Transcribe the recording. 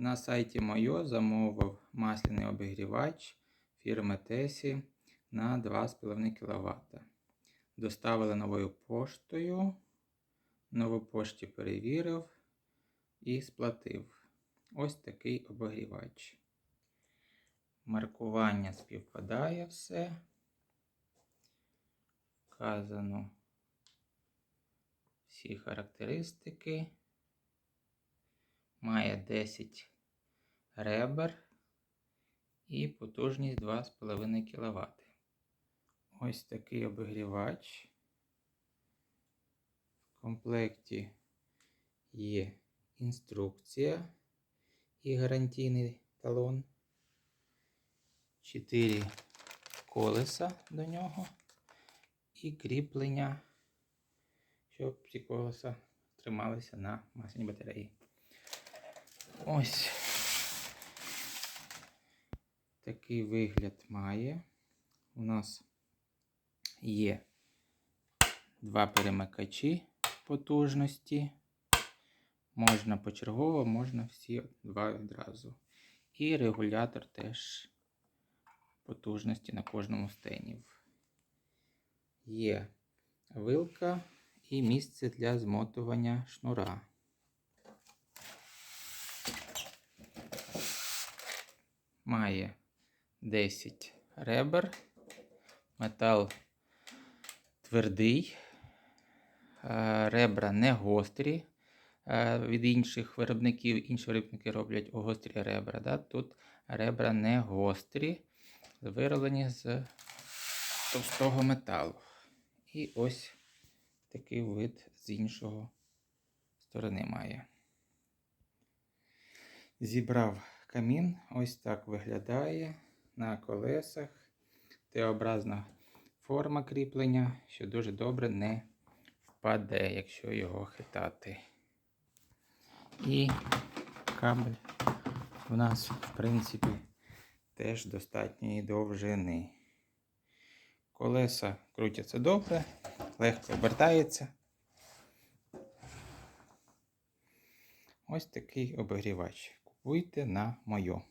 На сайті Мойо замовив масляний обігрівач фірми Тесі на 2,5 кВт. Доставили новою поштою. Нову пошті перевірив і сплатив. Ось такий обігрівач. Маркування співпадає все. Вказано всі характеристики. Має 10 ребер і потужність 2,5 кВт. Ось такий обігрівач. В комплекті є інструкція і гарантійний талон. 4 колеса до нього і кріплення, щоб ці колеса трималися на масляній батареї. Ось такий вигляд має. У нас є два перемикачі потужності. Можна почергово, можна всі два відразу. І регулятор теж потужності на кожному стенів. Є вилка і місце для змотування шнура. Має 10 ребер, метал твердий, е, ребра не гострі. е, Від інших виробників інші виробники роблять гострі ребра. Да? Тут ребра не гострі, вироблені з товстого металу. І ось такий вид з іншого сторони має. Зібрав камін, ось так виглядає на колесах. Т-образна форма кріплення, що дуже добре не впаде, якщо його хитати. І кабель у нас, в принципі, теж достатньої довжини. Колеса крутяться добре, легко обертається. Ось такий обігрівач. Купуйте на мойо.